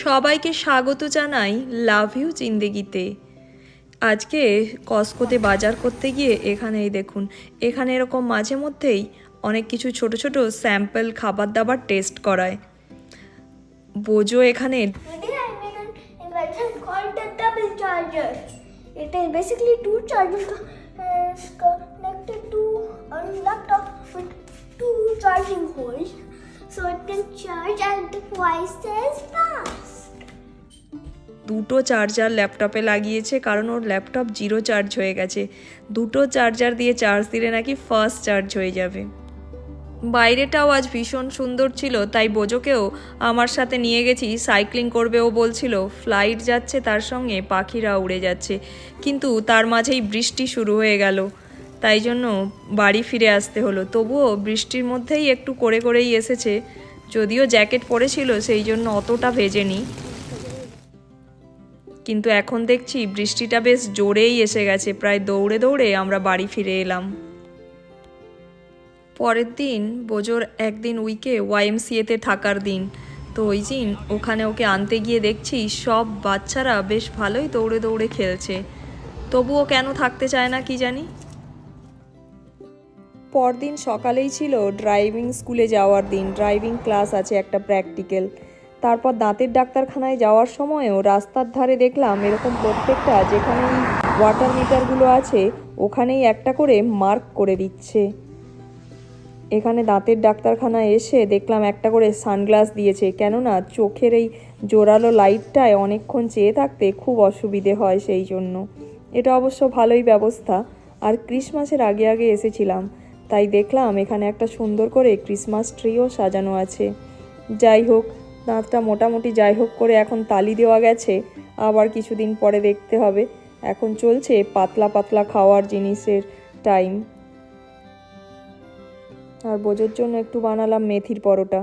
সবাইকে স্বাগত জানাই লাভ ইউ জিন্দেগিতে। আজকে কস্কোতে বাজার করতে গিয়ে এখানেই দেখুন, এখানে এরকম মাঝে মধ্যেই অনেক কিছু ছোট ছোট স্যাম্পল খাবার দাবার টেস্ট করায়। বোঝো এখানে। দুটো চার্জার ল্যাপটপে লাগিয়েছে, কারণ ওর ল্যাপটপ জিরো চার্জ হয়ে গেছে। দুটো চার্জার দিয়ে চার্জ দিলে নাকি ফার্স্ট চার্জ হয়ে যাবে। বাইরেটাও আজ ভীষণ সুন্দর ছিল, তাই বোজোকেও আমার সাথে নিয়ে গেছি, সাইক্লিং করবে ও বলছিল। ফ্লাইট যাচ্ছে তার সঙ্গে, পাখিরা উড়ে যাচ্ছে। কিন্তু তার মাঝেই বৃষ্টি শুরু হয়ে গেল। তাই জন্য বাড়ি ফিরে আসতে হলো। তবুও বৃষ্টির মধ্যেই একটু করে করেই এসেছে। যদিও জ্যাকেট পরেছিল, সেই জন্য অতটা ভেজেনি। কিন্তু এখন দেখছি বৃষ্টিটা বেশ জোরেই এসে গেছে। প্রায় দৌড়ে দৌড়ে আমরা বাড়ি ফিরে এলাম। পরের দিন, বোজোর একদিন উইকে ওয়াইএমসিএতে থাকার দিন। তো ওই দিন ওখানে ওকে আনতে গিয়ে দেখছি সব বাচ্চারা বেশ ভালোই দৌড়ে দৌড়ে খেলছে। তবুও কেন থাকতে চায় না কি জানি? পরদিন সকালেই ছিল ড্রাইভিং স্কুলে যাওয়ার দিন। ড্রাইভিং ক্লাস আছে, একটা প্র্যাকটিক্যাল। তারপর দাঁতের ডাক্তারখানায় যাওয়ার সময়ও রাস্তার ধারে দেখলাম এরকম প্রত্যেকটা যেখানে ওয়াটার মিটারগুলো আছে, ওখানেই একটা করে মার্ক করে দিচ্ছে। এখানে দাঁতের ডাক্তারখানায় এসে দেখলাম একটা করে সানগ্লাস দিয়েছে। কেননা চোখের এই জোরালো লাইটটায় অনেকক্ষণ চেয়ে থাকতে খুব অসুবিধে হয় সেই জন্য। এটা অবশ্য ভালোই ব্যবস্থা। আর ক্রিসমাসের আগে আগে এসেছিলাম। তাই দেখলাম এখানে একটা সুন্দর করে ক্রিসমাস ট্রিও সাজানো আছে। যাই হোক দাঁতটা মোটামুটি যাই হোক করে এখন তালি দেওয়া গেছে, আবার কিছুদিন পরে দেখতে হবে। এখন চলছে পাতলা পাতলা খাওয়ার জিনিসের টাইম আর বোঝোর জন্য একটু বানালাম মেথির পরোটা।